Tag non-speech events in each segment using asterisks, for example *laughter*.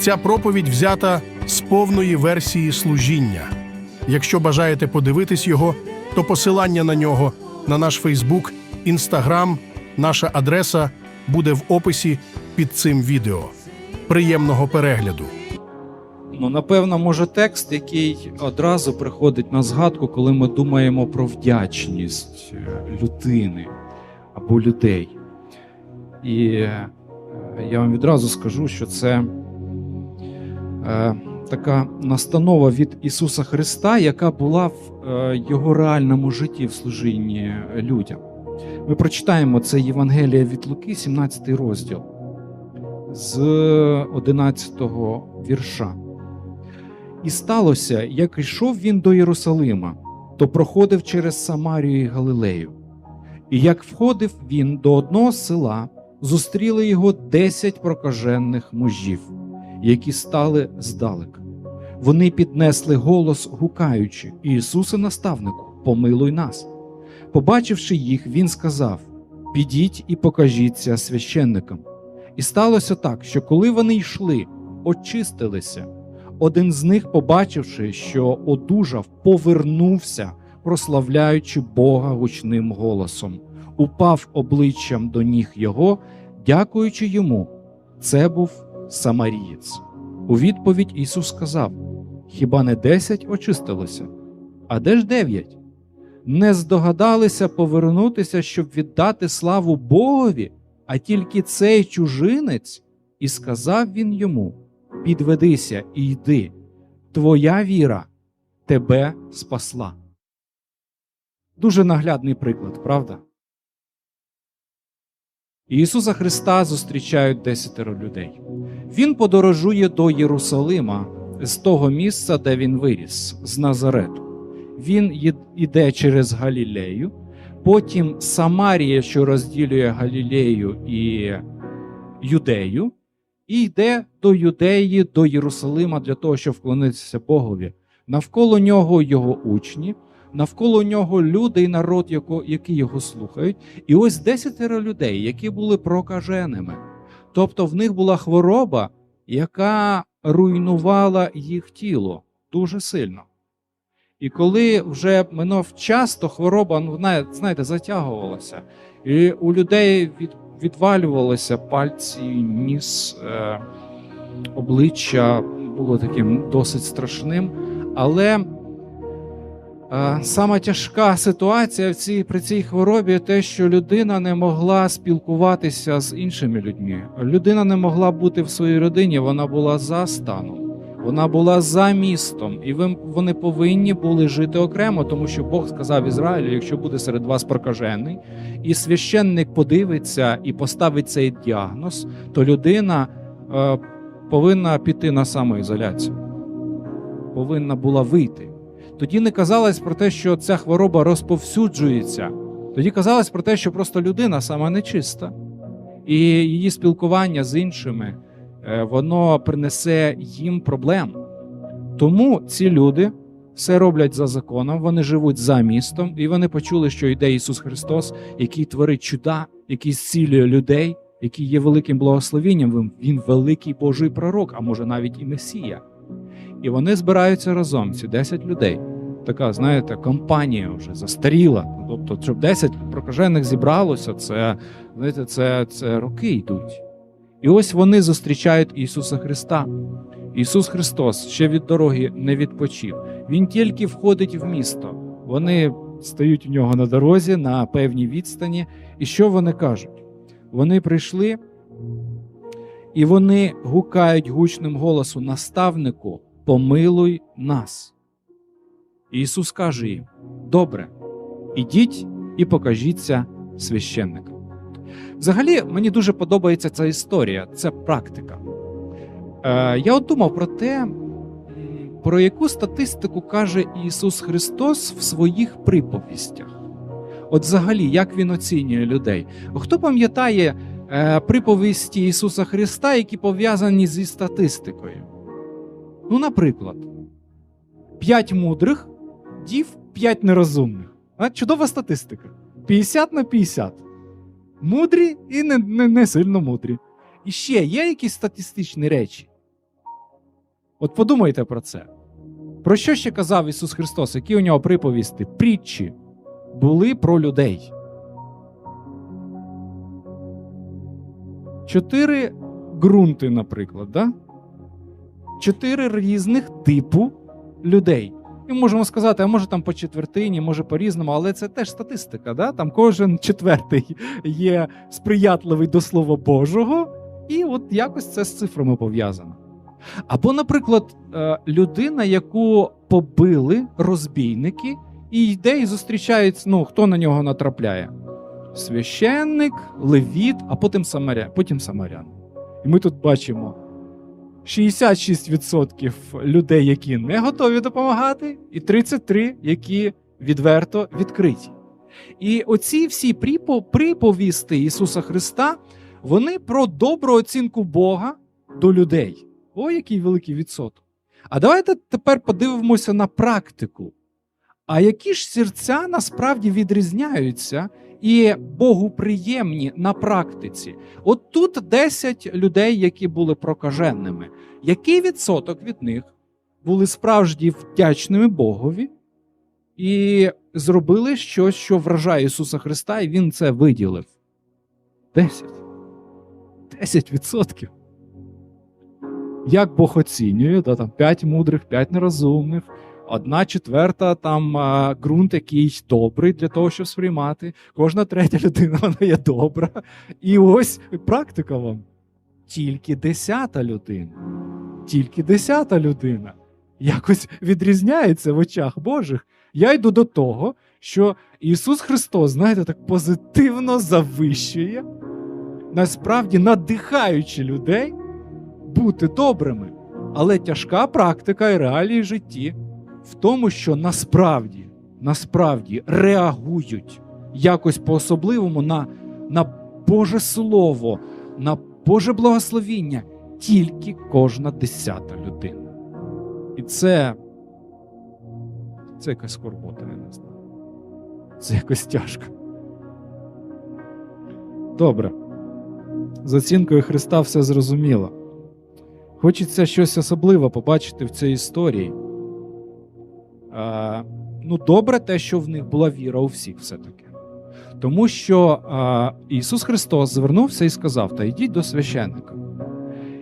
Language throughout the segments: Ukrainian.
Ця проповідь взята з повної версії служіння. Якщо бажаєте подивитись його, то посилання на нього на наш Фейсбук, Інстаграм, наша адреса буде в описі під цим відео. Приємного перегляду! Ну, напевно, може текст, який одразу приходить на згадку, коли ми думаємо про вдячність е, людини або людей. І е, я вам відразу скажу, що це така настанова від Ісуса Христа, яка була в е, його реальному житті в служінні людям. Ми прочитаємо це Євангелія від Луки, 17 розділ з 11 вірша. І сталося, як йшов він до Єрусалима, то проходив через Самарію і Галилею. І як входив він до одного села, зустріли його десять прокажених мужів, які стали здалека. Вони піднесли голос, гукаючи: Ісусе, наставнику, помилуй нас. Побачивши їх, він сказав: Підіть і покажіться священникам. І сталося так, що коли вони йшли, очистилися. Один з них, побачивши, що одужав, повернувся, прославляючи Бога гучним голосом, упав обличчям до ніг його, дякуючи йому. Це був Самарієць. У відповідь Ісус сказав: Хіба не десять очистилося? А де ж дев'ять? Не здогадалися повернутися, щоб віддати славу Богові, а тільки цей чужинець, і сказав він йому: Підведися і йди, твоя віра тебе спасла. Дуже наглядний приклад, правда? Ісуса Христа зустрічають десятеро людей. Він подорожує до Єрусалима з того місця, де він виріс, з Назарету. Він іде через Галілею, потім Самарія, що розділює Галілею і Юдею, і йде до Юдеї, до Єрусалима для того, щоб вклонитися Богові. Навколо нього його учні, навколо нього люди і народ, які його слухають. І ось десятеро людей, які були прокаженими. Тобто в них була хвороба, яка руйнувала їх тіло дуже сильно. І коли вже минув час, то хвороба, ну, знає- знаєте, затягувалася. І у людей від, відвалювалися пальці, ніс, е, обличчя було таким досить страшним. Але сама тяжка ситуація в цій, при цій хворобі те, що людина не могла спілкуватися з іншими людьми. Людина не могла бути в своїй родині, вона була за станом. Вона була за містом, і вони повинні були жити окремо, тому що Бог сказав Ізраїлю: якщо буде серед вас прокажений, і священник подивиться і поставить цей діагноз, то людина е, повинна піти на самоізоляцію, повинна була вийти. Тоді не казалось про те, що ця хвороба розповсюджується. Тоді казалось про те, що просто людина сама нечиста, і її спілкування з іншими е, воно принесе їм проблем. Тому ці люди все роблять за законом, вони живуть за містом, і вони почули, що йде Ісус Христос, який творить чуда, який зцілює людей, який є великим благословенням. Він- Він великий Божий пророк, а може навіть і Месія. І вони збираються разом, ці 10 людей. Така, знаєте, компанія вже застаріла. Тобто, щоб 10 прокажених зібралося, це, знаєте, це, це роки йдуть. І ось вони зустрічають Ісуса Христа. Ісус Христос ще від дороги не відпочив. Він тільки входить в місто. Вони стають у нього на дорозі на певній відстані. І що вони кажуть? Вони прийшли і вони гукають гучним голосом наставнику: помилуй нас. Ісус каже їм: Добре, ідіть і покажіться священникам. Взагалі, мені дуже подобається ця історія, це практика. Е, я от думав про те, про яку статистику каже Ісус Христос в своїх приповістях. От взагалі, як він оцінює людей? Хто пам'ятає е, приповісті Ісуса Христа, які пов'язані зі статистикою? Ну, наприклад, п'ять мудрих, дів, п'ять нерозумних. Чудова статистика. 50 на 50. Мудрі і не, не, не сильно мудрі. І ще є якісь статистичні речі. От подумайте про це. Про що ще казав Ісус Христос? Які у нього приповісти? Притчі були про людей. Чотири ґрунти, наприклад, да? Чотири різних типу людей. І можемо сказати, а може там по четвертині, може по-різному, але це теж статистика. Да? Там кожен четвертий є сприятливий до Слова Божого, і от якось це з цифрами пов'язано. Або, наприклад, е, людина, яку побили розбійники, і йде і зустрічається, ну, хто на нього натрапляє? Священник, левіт, а потім самарян. Потім самарян. І ми тут бачимо 66% людей, які не готові допомагати, і 33%, які відверто відкриті. І оці всі приповісти Ісуса Христа, вони про добру оцінку Бога до людей. О, який великий відсоток. А давайте тепер подивимося на практику. А які ж серця насправді відрізняються і Богу приємні на практиці? От тут 10 людей, які були прокаженними. Який відсоток від них були справді вдячними Богові і зробили щось, що вражає Ісуса Христа, і Він це виділив? 10. 10 відсотків. Як Бог оцінює, да, там 5 мудрих, 5 нерозумних, одна четверта там ґрунт якийсь добрий для того, щоб сприймати. Кожна третя людина *laughs* вона є добра. І ось практика вам. Тільки десята людина. Тільки десята людина якось відрізняється в очах Божих. Я йду до того, що Ісус Христос, знаєте, так позитивно завищує, насправді надихаючи людей бути добрими. Але тяжка практика і реалії житті в тому, що насправді, насправді реагують якось по-особливому на, на Боже Слово, на Боже благословіння тільки кожна десята людина. І це, це якась скорбота, я не знаю. Це якось тяжко. Добре. З оцінкою Христа все зрозуміло. Хочеться щось особливе побачити в цій історії. А, ну, добре, те, що в них була віра у всіх, все-таки. Тому що а, Ісус Христос звернувся і сказав: Та йдіть до священника.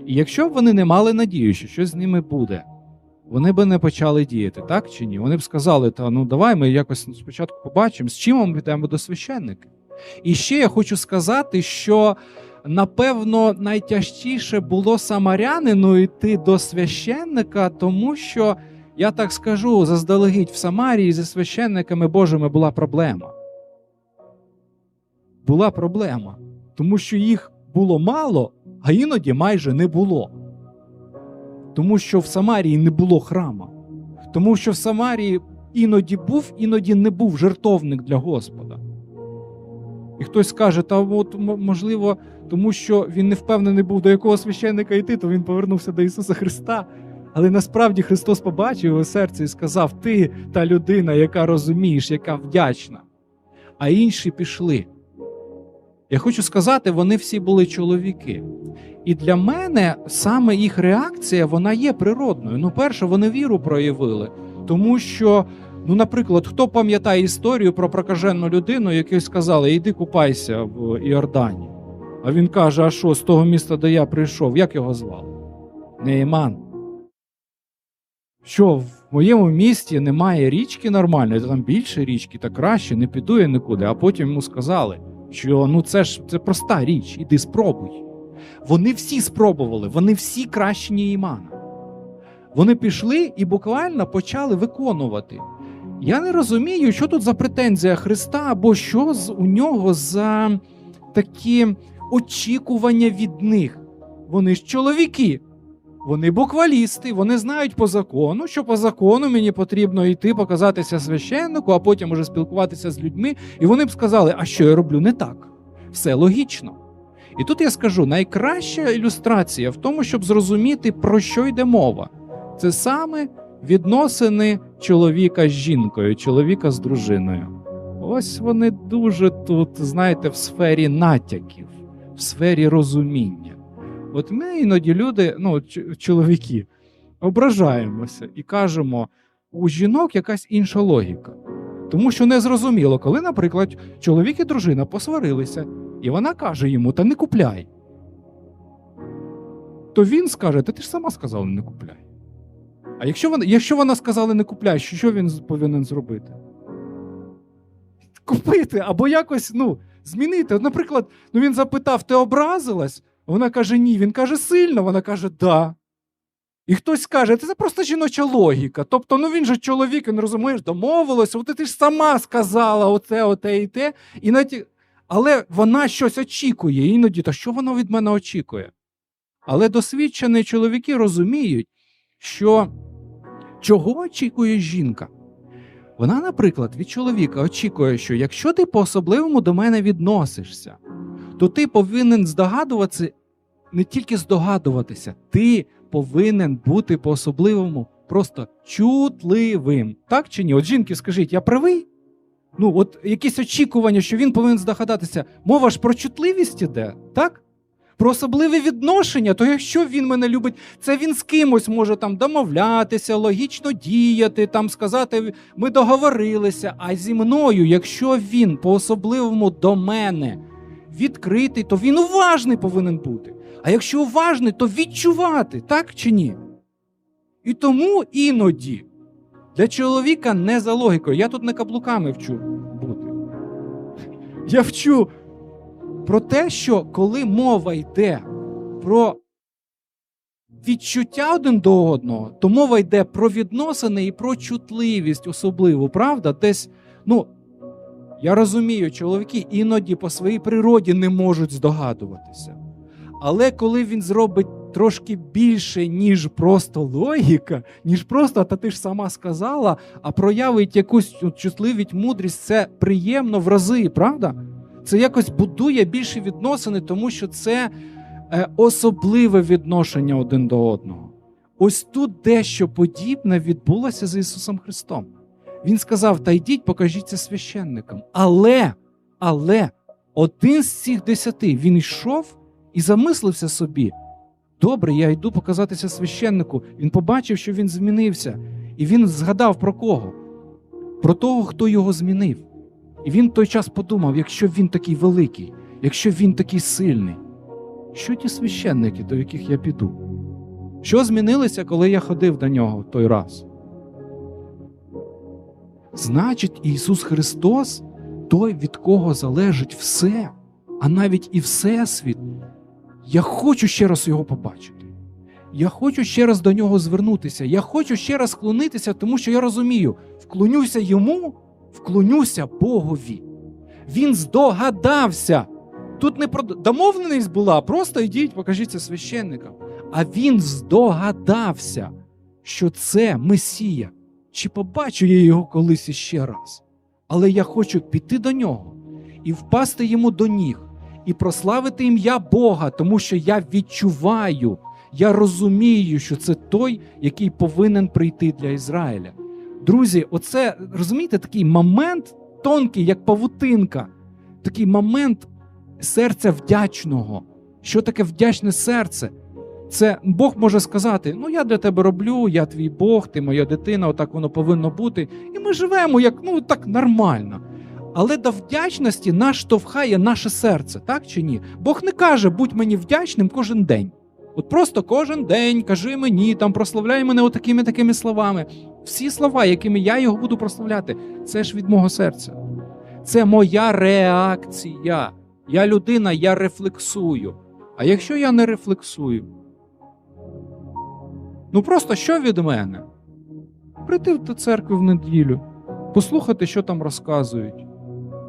І якщо б вони не мали надію, що щось з ними буде, вони би не почали діяти, так чи ні? Вони б сказали: Та ну давай ми якось спочатку побачимо, з чим ми підемо до священника. І ще я хочу сказати, що напевно найтяжчіше було самарянину йти до священника, тому що я так скажу, заздалегідь в Самарії зі священниками Божими була проблема. Була проблема, тому що їх було мало, а іноді майже не було. Тому що в Самарії не було храма. Тому що в Самарії іноді був, іноді не був жертовник для Господа. І хтось скаже, та от можливо, тому що він не впевнений був, до якого священника йти, то він повернувся до Ісуса Христа. Але насправді Христос побачив його серце і сказав: Ти та людина, яка розумієш, яка вдячна. А інші пішли. Я хочу сказати, вони всі були чоловіки. І для мене саме їх реакція вона є природною. Ну, перше, вони віру проявили, тому що, ну, наприклад, хто пам'ятає історію про прокажену людину, якій сказали, йди купайся в Іордані. А він каже: А що, з того міста, де я прийшов, як його звали? Нейман. Що в моєму місті немає річки нормальної, там більше річки, та краще, не піду я нікуди. А потім йому сказали, що ну це ж це проста річ, іди спробуй. Вони всі спробували, вони всі кращі Неймана. Вони пішли і буквально почали виконувати. Я не розумію, що тут за претензія Христа, або що з, у нього за такі очікування від них. Вони ж чоловіки. Вони буквалісти, вони знають по закону, що по закону мені потрібно йти показатися священнику, а потім уже спілкуватися з людьми. І вони б сказали, а що я роблю не так? Все логічно. І тут я скажу: найкраща ілюстрація в тому, щоб зрозуміти, про що йде мова. Це саме відносини чоловіка з жінкою, чоловіка з дружиною. Ось вони дуже тут, знаєте, в сфері натяків, в сфері розуміння. От ми іноді люди, ну, чоловіки, ображаємося і кажемо, у жінок якась інша логіка. Тому що не зрозуміло, коли, наприклад, чоловік і дружина посварилися, і вона каже йому: Та не купляй. То він скаже: Та ти ж сама сказала, не купляй. А якщо вона, якщо вона сказала не купляй, що він повинен зробити? Купити або якось ну, змінити. Наприклад, ну він запитав: ти образилась? Вона каже, ні. Він каже, сильно, вона каже, да. І хтось скаже, це просто жіноча логіка. Тобто, ну він же чоловік, він розумієш, домовилося, от ти ж сама сказала оце, оте і те. І наті... Але вона щось очікує. Іноді, то що вона від мене очікує? Але досвідчені чоловіки розуміють, що чого очікує жінка. Вона, наприклад, від чоловіка очікує, що якщо ти по-особливому до мене відносишся, то ти повинен здогадуватися, не тільки здогадуватися, ти повинен бути по-особливому просто чутливим. Так чи ні? От жінки, скажіть, я правий? Ну, от якісь очікування, що він повинен здогадатися. Мова ж про чутливість іде, так? Про особливе відношення, то якщо він мене любить, це він з кимось може там домовлятися, логічно діяти, там сказати, ми договорилися. А зі мною, якщо він по-особливому до мене відкритий, то він уважний повинен бути. А якщо уважний, то відчувати, так чи ні? І тому іноді для чоловіка не за логікою. Я тут не каблуками вчу бути. Я вчу про те, що коли мова йде про відчуття один до одного, то мова йде про відносини і про чутливість особливу, правда? Десь, ну, я розумію, чоловіки іноді по своїй природі не можуть здогадуватися. Але коли він зробить трошки більше, ніж просто логіка, ніж просто, та ти ж сама сказала, а проявить якусь чутливість, мудрість, це приємно в рази, правда? Це якось будує більше відносини, тому що це е, особливе відношення один до одного. Ось тут дещо подібне відбулося з Ісусом Христом. Він сказав: Та йдіть, покажіться священникам. Але, але один з цих десяти він йшов і замислився собі. Добре, я йду показатися священнику. Він побачив, що він змінився, і він згадав про кого? Про того, хто його змінив. І він той час подумав: якщо він такий великий, якщо він такий сильний, що ті священники, до яких я піду? Що змінилося, коли я ходив до нього в той раз? Значить, Ісус Христос той, від кого залежить все, а навіть і Всесвіт. Я хочу ще раз його побачити. Я хочу ще раз до нього звернутися. Я хочу ще раз вклонитися, тому що я розумію, вклонюся йому, вклонюся Богові. Він здогадався. Тут не про домовленість була, просто йдіть, покажіться священникам. А він здогадався, що це Месія. Чи побачу я його колись іще раз? Але я хочу піти до нього і впасти йому до ніг, і прославити ім'я Бога, тому що я відчуваю, я розумію, що це той, який повинен прийти для Ізраїля. Друзі, оце розумієте, такий момент тонкий, як павутинка, такий момент серця вдячного. Що таке вдячне серце? Це Бог може сказати: ну я для тебе роблю, я твій Бог, ти моя дитина, отак воно повинно бути. І ми живемо як ну так нормально. Але до вдячності нас штовхає наше серце, так чи ні? Бог не каже, будь мені вдячним кожен день. От просто кожен день кажи мені, там прославляй мене отакими такими словами. Всі слова, якими я його буду прославляти, це ж від мого серця. Це моя реакція. Я людина, я рефлексую. А якщо я не рефлексую, ну просто що від мене? Прийти до церкви в неділю, послухати, що там розказують.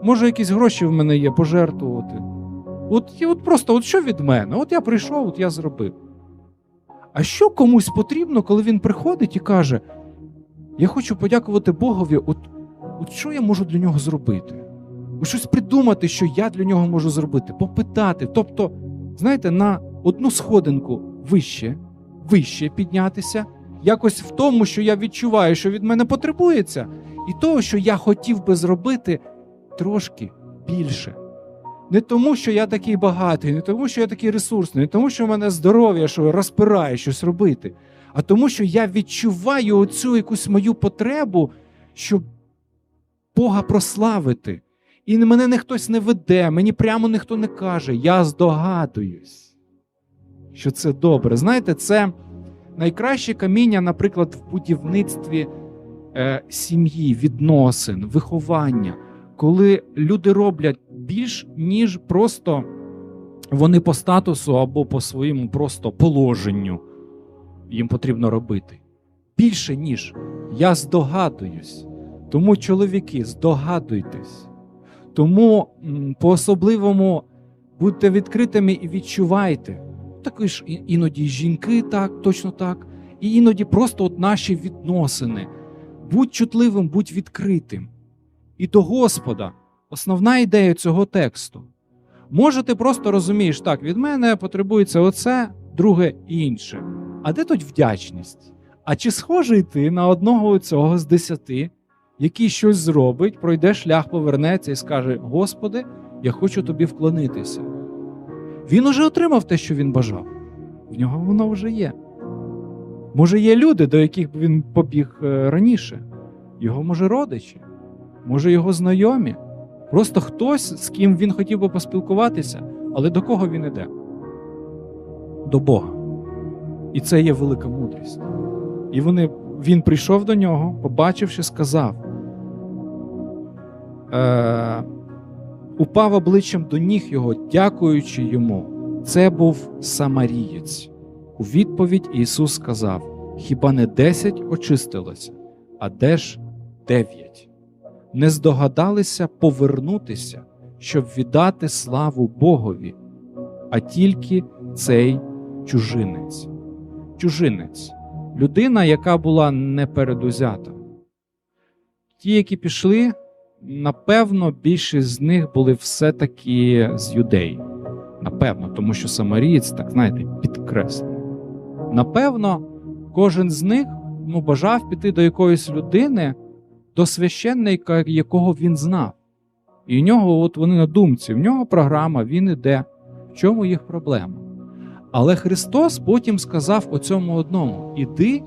Може, якісь гроші в мене є, пожертвувати. От, от просто от що від мене? От я прийшов, от я зробив. А що комусь потрібно, коли він приходить і каже: Я хочу подякувати Богові, от, от що я можу для нього зробити? От щось придумати, що я для нього можу зробити, попитати. Тобто, знаєте, на одну сходинку вище, вище піднятися, якось в тому, що я відчуваю, що від мене потребується, і того, що я хотів би зробити трошки більше. Не тому, що я такий багатий, не тому, що я такий ресурсний, не тому, що в мене здоров'я, що розпирає щось робити, а тому, що я відчуваю оцю якусь мою потребу, щоб Бога прославити. І мене не хтось не веде, мені прямо ніхто не каже. Я здогадуюсь, що це добре. Знаєте, це найкраще каміння, наприклад, в будівництві е, сім'ї, відносин, виховання, коли люди роблять більш, ніж просто вони по статусу або по своєму просто положенню їм потрібно робити. Більше, ніж я здогадуюсь. Тому, чоловіки, здогадуйтесь. Тому по-особливому будьте відкритими і відчувайте. Також іноді жінки так, точно так, і іноді просто от наші відносини. Будь чутливим, будь відкритим. І до Господа основна ідея цього тексту. Може, ти просто розумієш, так, від мене потребується оце, друге і інше. А де тут вдячність? А чи схожий ти на одного цього з десяти, який щось зробить, пройде шлях, повернеться і скаже: Господи, я хочу тобі вклонитися. Він уже отримав те, що він бажав. В нього воно вже є. Може, є люди, до яких він побіг е, раніше, його, може, родичі, може, його знайомі, просто хтось, з ким він хотів би поспілкуватися, але до кого він іде? До Бога. І це є велика мудрість. І вони, він прийшов до нього, побачивши, сказав: е, упав обличчям до ніг його, дякуючи йому. Це був самарієць. У відповідь Ісус сказав: Хіба не десять очистилося, а де ж дев'ять? Не здогадалися повернутися, щоб віддати славу Богові, а тільки цей чужинець. Чужинець людина, яка була непередузята. Ті, які пішли, напевно, більшість з них були все-таки з юдей. Напевно, тому що самарієць, так знаєте, підкреслив. Напевно, кожен з них ну, бажав піти до якоїсь людини, до священника, якого він знав. І в нього, от вони на думці, в нього програма, він іде. В чому їх проблема? Але Христос потім сказав оцьому одному: Іди,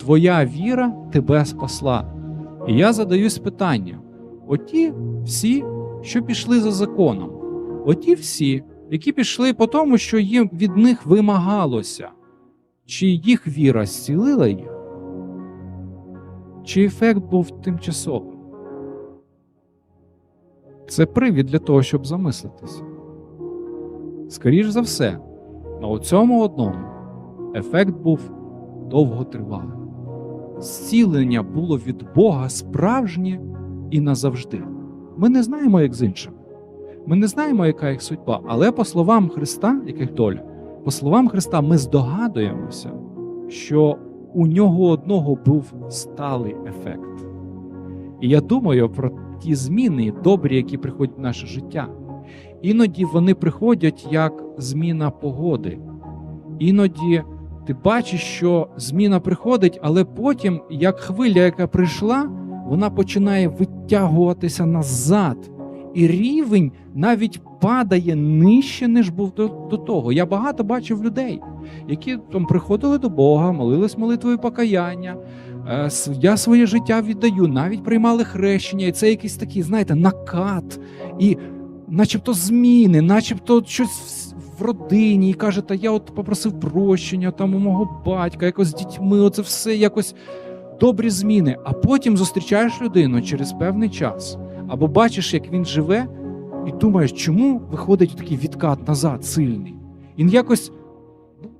твоя віра тебе спасла. І я задаюсь питанням: оті всі, що пішли за законом, оті всі, які пішли по тому, що їм від них вимагалося, чи їх віра зцілила їх, чи ефект був тимчасовим? Це привід для того, щоб замислитися. Скоріш за все, на цьому одному ефект був довготривалий. Зцілення було від Бога справжнє і назавжди. Ми не знаємо, як з іншими. Ми не знаємо, яка їх судьба, але по словам Христа, яких доля, по словам Христа, ми здогадуємося, що у нього одного був сталий ефект. І я думаю про ті зміни добрі, які приходять в наше життя. Іноді вони приходять як зміна погоди. Іноді ти бачиш, що зміна приходить, але потім, як хвиля, яка прийшла, вона починає витягуватися назад. І рівень навіть падає нижче, ніж був до, до того. Я багато бачив людей, які там приходили до Бога, молились молитвою покаяння. е, Я своє життя віддаю, навіть приймали хрещення, і це якийсь такий, знаєте, накат. І начебто зміни, начебто щось в- родині, і каже, та я от попросив прощення там у мого батька, якось з дітьми, оце все якось добрі зміни. А потім зустрічаєш людину через певний час, або бачиш, як він живе, і думаєш, чому виходить такий відкат назад сильний. І якось,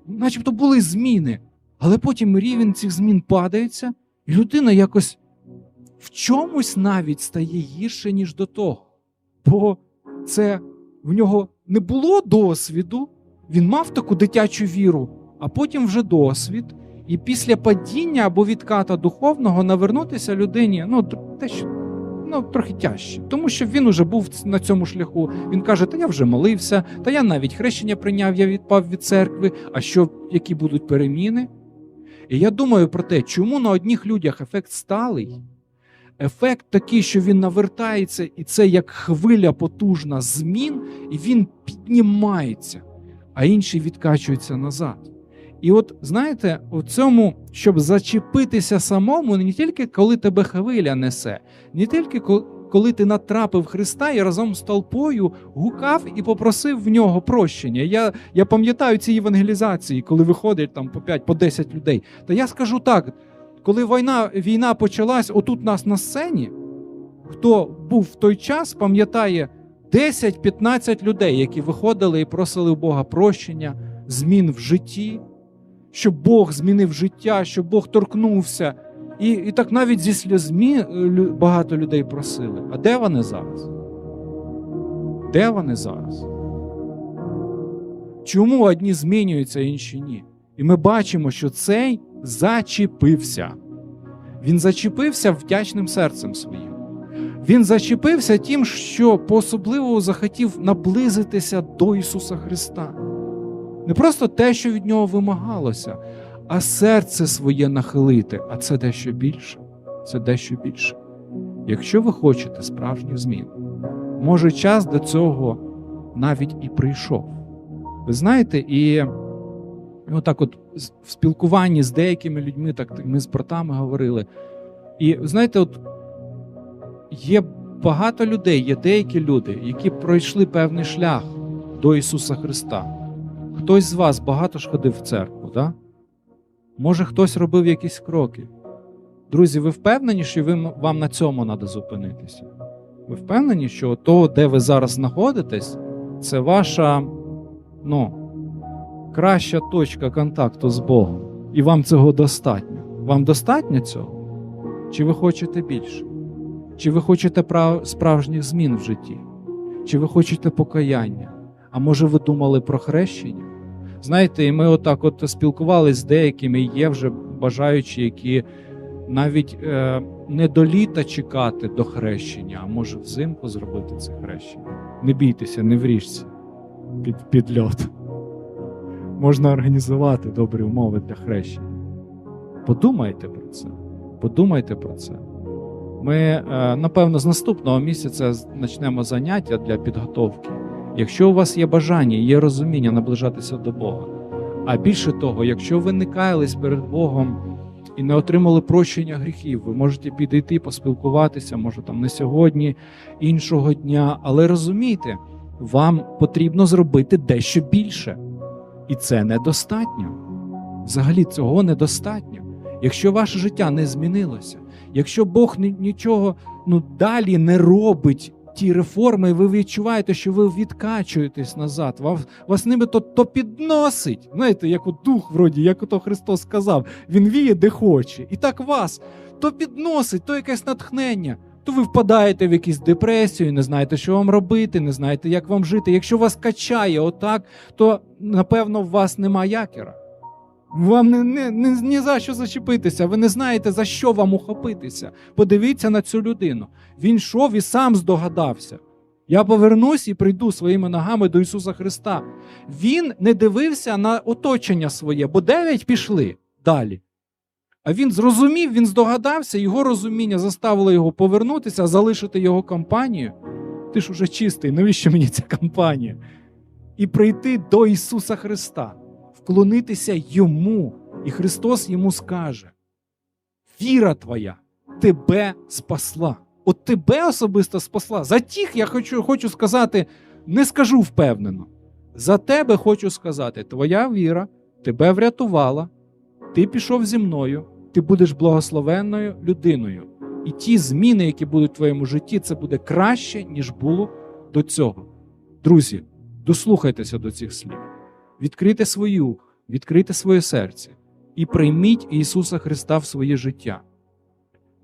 начебто, були зміни, але потім рівень цих змін падається, і людина якось в чомусь навіть стає гірше, ніж до того. Бо це в нього не було досвіду, він мав таку дитячу віру, а потім вже досвід. І після падіння або відката духовного навернутися людині, ну те, що ну трохи тяжче, тому що він уже був на цьому шляху. Він каже: Та я вже молився, та я навіть хрещення прийняв, я відпав від церкви. А що які будуть переміни? І я думаю про те, чому на одних людях ефект сталий, ефект такий, що він навертається, і це як хвиля потужна змін, і він піднімається, а інші відкачуються назад. І от знаєте, у цьому, щоб зачепитися самому, не тільки коли тебе хвиля несе, не тільки коли ти натрапив Христа і разом з толпою гукав і попросив в нього прощення. Я, я пам'ятаю ці евангелізації, коли виходить там по 5, по 10 людей. Та я скажу так: коли війна, війна почалась, отут нас на сцені, хто був в той час, пам'ятає 10-15 людей, які виходили і просили у Бога прощення, змін в житті, щоб Бог змінив життя, щоб Бог торкнувся. І, і так навіть зі сльозьми е, багато людей просили. А де вони зараз? Де вони зараз? Чому одні змінюються, а інші ні? І ми бачимо, що цей зачепився. Він зачепився вдячним серцем своїм. Він зачепився тим, що по-особливо захотів наблизитися до Ісуса Христа. Не просто те, що від нього вимагалося, а серце своє нахилити, а це дещо більше. Це дещо більше. Якщо ви хочете справжніх змін, може час до цього навіть і прийшов. Ви знаєте, і отак, от в спілкуванні з деякими людьми, так ми з братами говорили. І знаєте, от є багато людей, є деякі люди, які пройшли певний шлях до Ісуса Христа. Хтось з вас багато ж ходив в церкву, да? Може, хтось робив якісь кроки. Друзі, ви впевнені, що ви, вам на цьому треба зупинитися? Ви впевнені, що то, де ви зараз знаходитесь, це ваша ну, краща точка контакту з Богом. І вам цього достатньо. Вам достатньо цього? Чи ви хочете більше? Чи ви хочете справжніх змін в житті? Чи ви хочете покаяння? А може ви думали про хрещення? Знаєте, і ми отак от спілкувалися з деякими, є вже бажаючі, які навіть е, не до літа чекати до хрещення, а може взимку зробити це хрещення. Не бійтеся, не вріжся під, під льот. Можна організувати добрі умови для хрещення. Подумайте про це. Подумайте про це. Ми, е, напевно, з наступного місяця почнемо заняття для підготовки. Якщо у вас є бажання, є розуміння наближатися до Бога. А більше того, якщо ви не каялись перед Богом і не отримали прощення гріхів, ви можете підійти, поспілкуватися, може там не сьогодні, іншого дня. Але розумійте, вам потрібно зробити дещо більше. І це недостатньо. Взагалі цього недостатньо. Якщо ваше життя не змінилося, якщо Бог нічого ну, далі не робить ті реформи, ви відчуваєте, що ви відкачуєтесь назад, вас, вас ними то, підносить. Знаєте, як от дух, вроді, як ото Христос сказав, Він віє де хоче. І так вас то підносить, то якесь натхнення. То ви впадаєте в якусь депресію, не знаєте, що вам робити, не знаєте, як вам жити. Якщо вас качає отак, то напевно в вас нема якера. Вам не, не, не, ні за що зачепитися, ви не знаєте, за що вам ухопитися. Подивіться на цю людину. Він йшов і сам здогадався. Я повернусь і прийду своїми ногами до Ісуса Христа. Він не дивився на оточення своє, бо дев'ять пішли далі. А він зрозумів, він здогадався, його розуміння заставило його повернутися, залишити його компанію. Ти ж уже чистий, навіщо мені ця компанія? І прийти до Ісуса Христа, вклонитися йому, і Христос йому скаже: Віра твоя тебе спасла. От тебе особисто спасла. За тих я хочу, хочу сказати, не скажу впевнено. За тебе хочу сказати: твоя віра тебе врятувала, ти пішов зі мною, ти будеш благословенною людиною. І ті зміни, які будуть в твоєму житті, це буде краще, ніж було до цього. Друзі, дослухайтеся до цих слів. Відкрийте свої ух, відкрийте своє серце і прийміть Ісуса Христа в своє життя.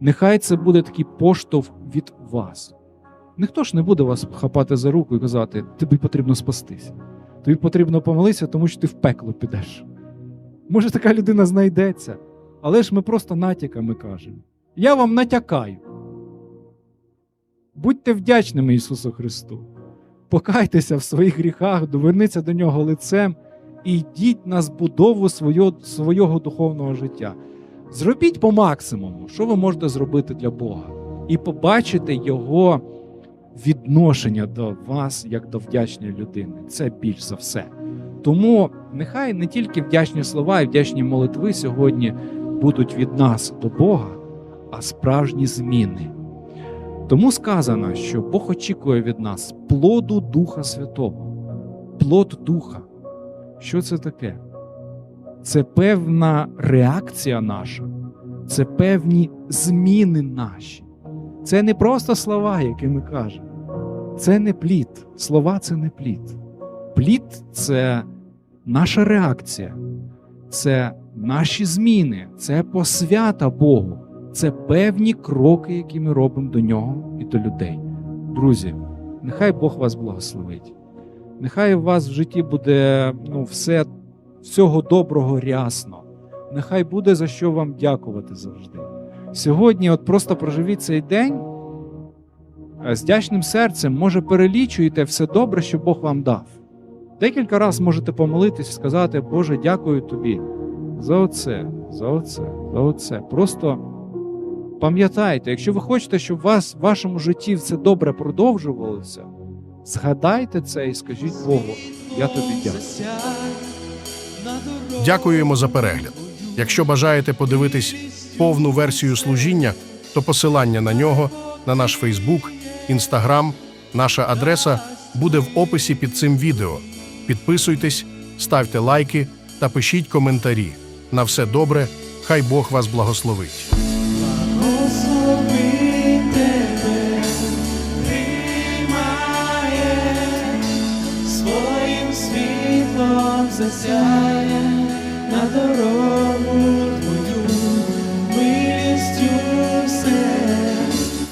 Нехай це буде такий поштовх від вас. Ніхто ж не буде вас хапати за руку і казати, тобі потрібно спастися. Тобі потрібно помолитися, тому що ти в пекло підеш. Може, така людина знайдеться, але ж ми просто натяками кажемо. Я вам натякаю. Будьте вдячними Ісусу Христу. Покайтеся в своїх гріхах, доверніться до нього лицем і йдіть на збудову свого, духовного життя. Зробіть по максимуму, що ви можете зробити для Бога, і побачите Його відношення до вас як до вдячної людини. Це більш за все. Тому нехай не тільки вдячні слова і вдячні молитви сьогодні будуть від нас до Бога, а справжні зміни. Тому сказано, що Бог очікує від нас плоду Духа Святого. Плод Духа. Що це таке? Це певна реакція наша, це певні зміни наші. Це не просто слова, які ми кажемо. Це не плід. Слова це не плід. Плід це наша реакція, це наші зміни, це посвята Богу, це певні кроки, які ми робимо до нього і до людей. Друзі, нехай Бог вас благословить. Нехай у вас в житті буде ну, все, всього доброго рясно. Нехай буде за що вам дякувати завжди. Сьогодні, от просто проживіть цей день е, з дячним серцем, може, перелічуєте все добре, що Бог вам дав. Декілька разів можете помолитись і сказати, Боже, дякую тобі за оце, за оце, за оце. Просто пам'ятайте, якщо ви хочете, щоб вас в вашому житті все добре продовжувалося, згадайте це і скажіть Богу, я тобі дякую. Дякуємо за перегляд. Якщо бажаєте подивитись повну версію служіння, то посилання на нього на наш Фейсбук, Інстаграм, наша адреса буде в описі під цим відео. Підписуйтесь, ставте лайки та пишіть коментарі. На все добре, хай Бог вас благословить. Засяє на дорогу